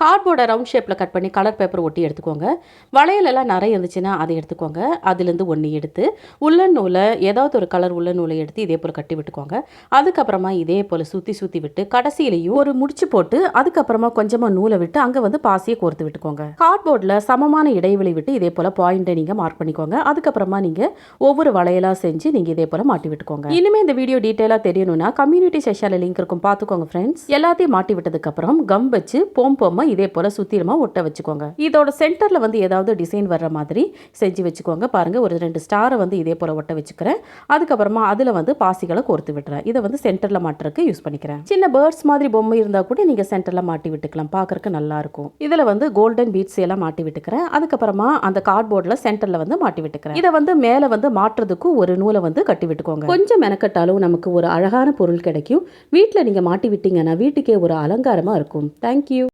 கார்ட்போர்டை round ஷேப்பில் cut பண்ணி colour paper ஒட்டி எடுத்துக்கோங்க. வளையலெல்லாம் நிறைய இருந்துச்சுன்னா அதை எடுத்துக்கோங்க. அதுலேருந்து ஒன்று எடுத்து உள்ள நூலை ஏதாவது ஒரு கலர் உள்ள நூலை எடுத்து இதே போல் கட்டி விட்டுக்கோங்க. அதுக்கப்புறமா இதே போல் சுற்றி சுற்றி விட்டு கடைசியிலையும் ஒரு முடிச்சு போட்டு அதுக்கப்புறமா கொஞ்சமாக நூலை விட்டு அங்கே வந்து பாசியை கோர்த்து விட்டுக்கோங்க. கார்ட்போர்டில் சமமான இடைவெளி விட்டு இதே போல் பாயிண்ட்டை நீங்கள் மார்க் பண்ணிக்கோங்க. அதுக்கப்புறமா நீங்கள் ஒவ்வொரு வளையலாக செஞ்சு நீங்கள் இதே போல் மாட்டி விட்டுக்கோங்க. இனிமேல் இந்த வீடியோ டீட்டெயிலாக தெரியணும்னா கம்யூனிட்டி செஷனில் லிங்க் இருக்கும். பார்த்துக்கோங்க ஃப்ரெண்ட்ஸ் எல்லாத்தையும் மாட்டி விட்டதுக்கப்புறம் கம் வச்சு போம் போமா இதே போல் சுத்திரமாக ஒட்ட வச்சுக்கோங்க. இதோட சென்டரில் வந்து ஏதாவது டிசைன் வர்ற மாதிரி செஞ்சு வச்சுக்கோங்க. பாருங்கள் ஒரு ரெண்டு ஸ்டாரை வந்து இதே போல் ஒட்ட வச்சுக்கிறேன். அதுக்கப்புறமா அதில் வந்து பாசிகளை கோர்த்து விட்டுறேன். இதை வந்து சென்டரில் மாட்டுறதுக்கு யூஸ் பண்ணிக்கிறேன். சின்ன பேர்ட்ஸ் மாதிரி பொம்மை இருந்தால் கூட நீங்கள் சென்டரில் மாட்டி விட்டுக்கலாம். பார்க்குறக்கு நல்லா இருக்கும். இதில் வந்து கோல்டன் பீட்ஸ் எல்லாம் மாட்டி விட்டுக்கிறேன். அதுக்கப்புறமா அந்த கார்ட்போர்டில் சென்டரில் வந்து மாட்டி விட்டுக்கிறேன். இதை வந்து மேலே வந்து மாட்டுறதுக்கு ஒரு நூலை வந்து கட்டி விட்டுக்கோங்க. கொஞ்சம் மெனக்கட்டாலும் நமக்கு ஒரு அழகான பொருள் கிடைக்கும். வீட்டில் நீங்கள் மாட்டி விட்டீங்கன்னா வீட்டுக்கே ஒரு அலங்காரமாக இருக்கும். தேங்க்யூ